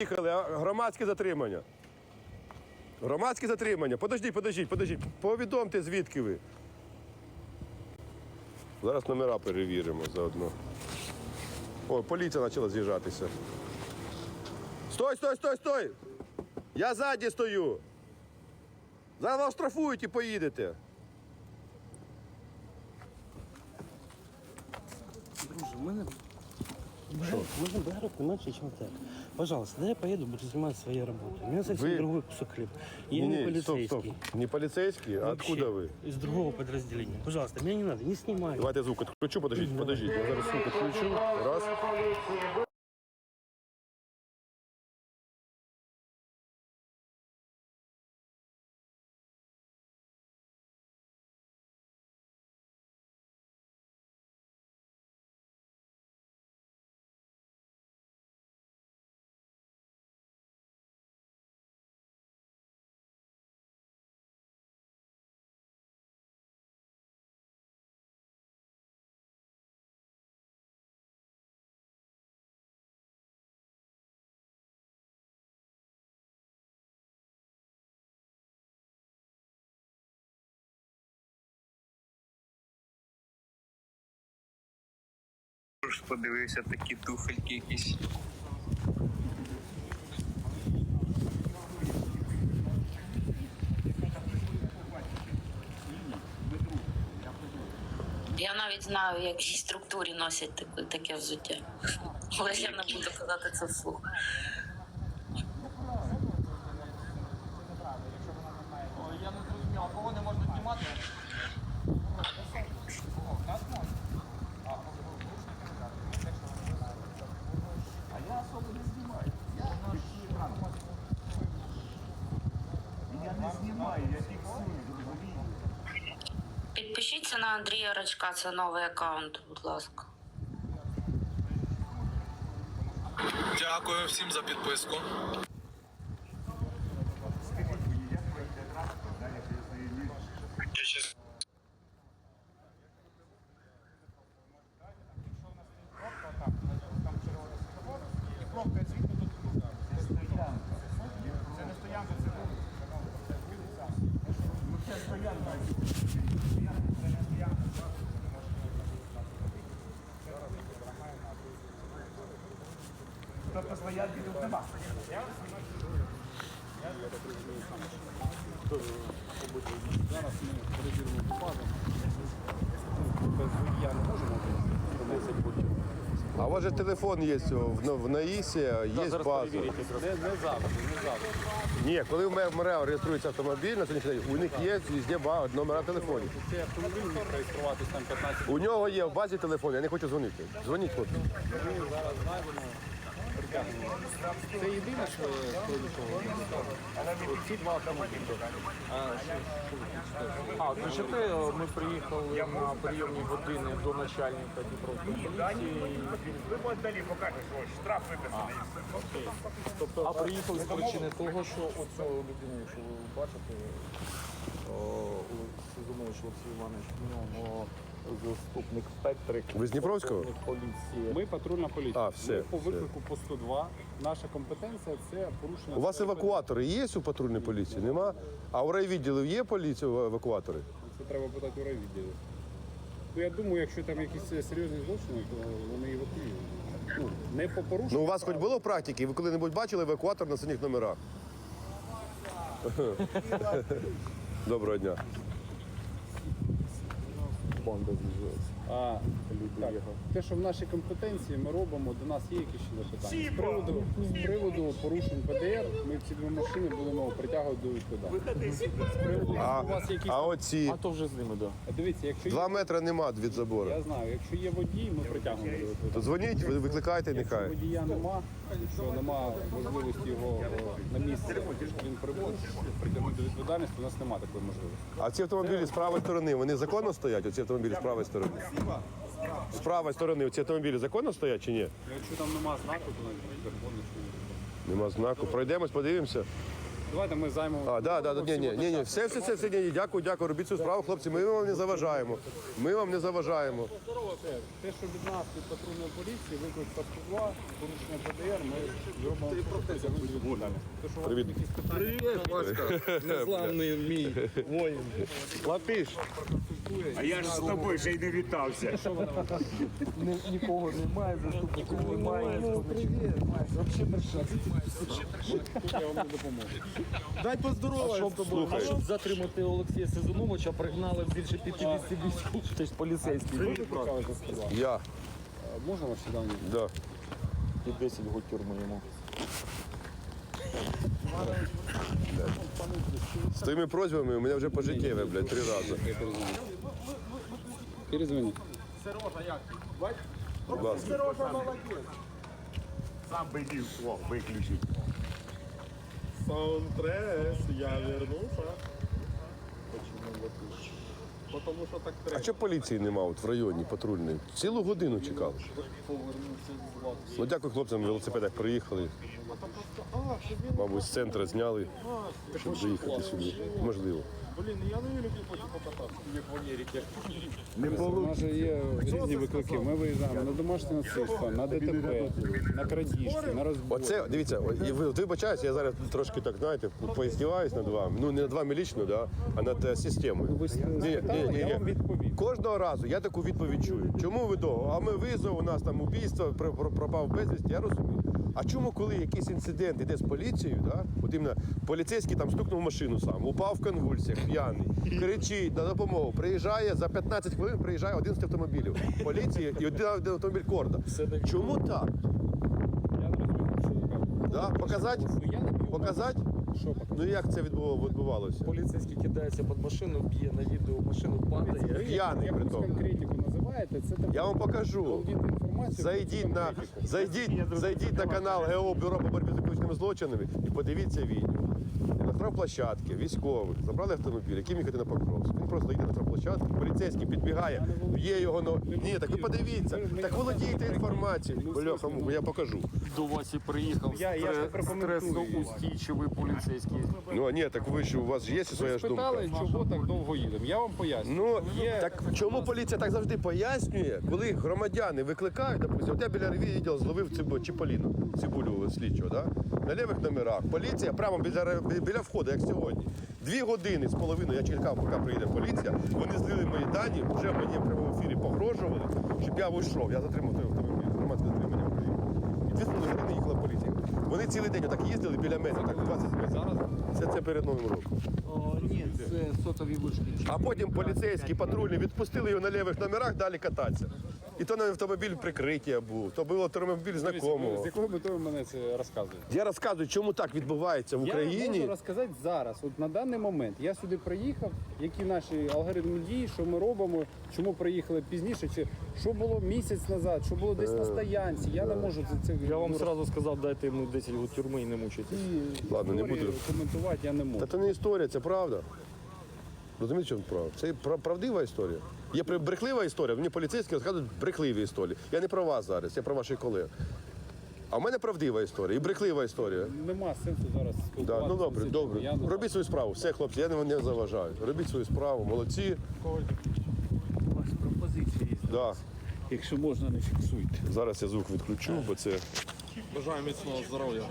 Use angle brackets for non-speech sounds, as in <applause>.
Їхали, а громадське затримання. Громадське затримання. Подождіть, подождіть, подождіть. Повідомте, звідки ви. Зараз номера перевіримо заодно. О, поліція почала з'їжджатися. Стой, стой, стой, стой! Я ззаді стою. Зараз вас штрафують і поїдете. Друже, у мене Бля, можно багато меньше, чем так. Пожалуйста, дай я поеду, буду заниматься своей работой. У меня совсем Вы- другой кусок хлеба. Я не Ні-ні, стоп, полицейский. стоп. Не полицейский? А Вообще, откуда вы? Из другого подразделения. Пожалуйста, меня не надо, не снимай. Давайте я звук отключу, подождите, подождите. Я зараз звук отключу. Раз. Ж подивився такі туфельки якісь. Я навіть знаю, в якій структурі носять таке взуття. Але я не буду казати це вслух. Я не зрозумів, а кого не можна знімати? Нас можна. А я особо не знімаю. Я на екран. Я не знімаю, я фіксую, зрозумію. Підпишіться на Андрія Рачка, це новий аккаунт, будь ласка. Дякую всім за підписку. Я щас- Пробка звідти до тут. Це стоянка. Це не стоянка, це Ну це стоянка. Стоянка, це не стоянка. Тобто стоянки тут нема. Зараз ми перевіримо базу. Я не вносити будь А у вас же телефон є в, в НАІСі, є база. Не, не завжди, не завжди. Ні, коли в МРЕО реєструється автомобіль, на сьогоднішній день, у них є везде ба- номера телефонів. Цей автомобіль міг реєструватись там 15 У нього є в базі телефон, я не хочу дзвонити. Дзвоніть, хлопці. Ми зараз знайдемо. Це єдине, що стоїть Ці два автомобілі. А, кричати, ми приїхали на прийомні години до начальника Дніпровської поліції. Ви далі покажете, що штраф виписаний. Тобто, а приїхали з причини того, що оцю людину, якщо ви бачите, Олексій Олексій Іванович, в нього заступник Петрик. Ви з Дніпровського? поліції. Ми патрульна поліція. А, все, Ми по все. виклику по 102. Наша компетенція це порушення. У вас евакуатори є у патрульній поліції? Нема? А у райвідділів є поліція евакуатори? Це треба питати у райвідділі. Ну, я думаю, якщо там якісь серйозні злочини, то вони евакуюють. Ну, не по порушенню. Ну у вас хоч було практики? Ви коли-небудь бачили евакуатор на синіх номерах? <laughs> Доброго дня. bond of these. А, так, те, що в нашій компетенції ми робимо, до нас є якісь ще запитання. З приводу, з приводу порушень ПДР ми ці дві машини будемо притягувати до відповідальності. З приводу, А, у вас якісь... а оці А то вже з ними, так. Да. Дивіться, якщо два є, метри нема від забору. я знаю, якщо є водій, ми притягнемо до відповідальності. То дзвоніть, ви викликайте, Якщо нехай. водія нема, якщо нема можливості його о, на місці, щоб він прибув, притягнути до відповідальності, у нас немає такої можливості. А ці автомобілі з правої сторони, вони законно стоять? Оці автомобілі з правої сторони? З правої сторони ці автомобілі законно стоять чи ні? Якщо там нема знаку, то навіть законно Нема знаку. Пройдемось, подивимося. Давайте ми займемо. А, да, да, да, ні, ні, ні, ні, все, все, все, все, ні, ні, дякую, дякую, робіть свою справу, хлопці, ми вам не заважаємо. Ми вам не заважаємо. Те, що від нас від патрульної поліції, виклик 102, порушення ПДР, ми зробимо до відповідальності. Те, що у вас Привіт. якісь питання, Незламний мій воїн. Латиш. А я ж з тобою ще й не вітався. Нікого немає, заступників немає. я вам не допоможу. Дай. Слухай. А щоб затримати Олексія Сезоновича, пригнали більше 50 військових. Ти ж поліцейський. Ви викликали за 102. Я, Можна ваші дані? да. І 10 год тюрми йому. З твоїми просьбами у мене вже пожиттєве, блядь, три рази. Перезвоніть. Будь ласка. Сам би дів свого виключить. Саундтрес, я вернувся. Почему латиш? Потому що так А треба. чого поліції нема от в районі патрульної? Цілу годину чекав. Повернувся з Латвії. Ну дякую хлопцям, на велосипедах приїхали. Мабуть, з центру зняли, щоб заїхати сюди. Можливо. Блін, я не вірю, хочу покататися, як в Америці. У нас же є різні виклики. Ми виїжджаємо на домашнє насильство, на ДТП, на крадіжки, на розбой. Оце, дивіться, о, і ви вибачаюсь, я зараз трошки так, знаєте, поіздіваюсь над вами. Ну, не над вами лічно, да, а над е, системою. Ви спитали, я вам відповів. Кожного разу я таку відповідь чую. Чому ви довго? А ми визов, у нас там убійство, про- про- пропав безвісті, я розумію. А чому, коли якийсь інцидент іде з поліцією, да? от іменно поліцейський там стукнув машину сам, упав в конвульсіях, п'яний, кричить на допомогу, приїжджає за 15 хвилин, приїжджає 11 автомобілів поліції і один автомобіль корда. Чому так? Да? Показати? Ну. Показати? Що показати? Ну як це відбувалося? Поліцейський кидається під машину, б'є на відео, машину падає. П'яний при тому. конкретику називаєте, це там Я вам покажу. Зайдіть на, зайдіть, зайдіть на канал ГО Бюро по боротьбі з економічними злочинами і подивіться відео. На штрафплощадки, військових, забрали автомобіль, яким їхати на Покровськ. Він просто їде на штрафплощадку, поліцейський підбігає, б'є його на... Ні, так ви подивіться, так володієте інформацією. Бляха, муха, я покажу. До Васі приїхав Я- я ж стре- прокоментую. стресоустійчивий поліцейський. Ну а ні, так ви ж у вас ж є своя ж думка. Спитали, чого так довго їдемо. Я вам поясню. Ну Є- так чому поліція так завжди пояснює, коли громадяни викликають, допустим, от я біля відділ зловив цибу, Чіполіну, цибулю слідчого, да? на лівих номерах. Поліція прямо біля, біля входу, як сьогодні. Дві години з половиною я чекав, поки приїде поліція. Вони злили мої дані, вже мені в прямому ефірі погрожували, щоб я вийшов. Я затримав той автомобіль, громадське затримання приїхав. І дві години їхала поліція. Вони цілий день отак їздили біля мене, так 20 метрів. Це, це перед Новим роком. Ні, це сотові вишки. А потім поліцейські патрульні відпустили його на лівих номерах далі кататися. І то на автомобіль прикриття був, то був автомобіль З знакомого. якою метою мене це розказуєте? Я розказую, чому так відбувається в Я Україні. можу розказати зараз. От на даний момент я сюди приїхав, які наші алгоритми дії, що ми робимо, чому приїхали пізніше, чи що було місяць назад, що було десь на стоянці. Я не можу це, це Я вам одразу сказав, дайте йому 10 років тюрми і не мучайтесь. ці Ладно, не буду. коментувати я не можу. Та це не історія, це правда. Розумієте, в чому правда? Це пра- правдива історія. Є при- брехлива історія, мені поліцейські розказують брехливі історії. Я не про вас зараз, я про ваших колег. А в мене правдива історія і брехлива історія. Нема сенсу зараз Да, спілкуватися. ну добре, на цю добре. Я не- Робіть свою справу. Все, хлопці, я не, не заважаю. Робіть свою справу, молодці. У вас пропозиції є. Да. Якщо можна, не фіксуйте. Зараз я звук відключу, бо це Бажаю міцного здоров'я.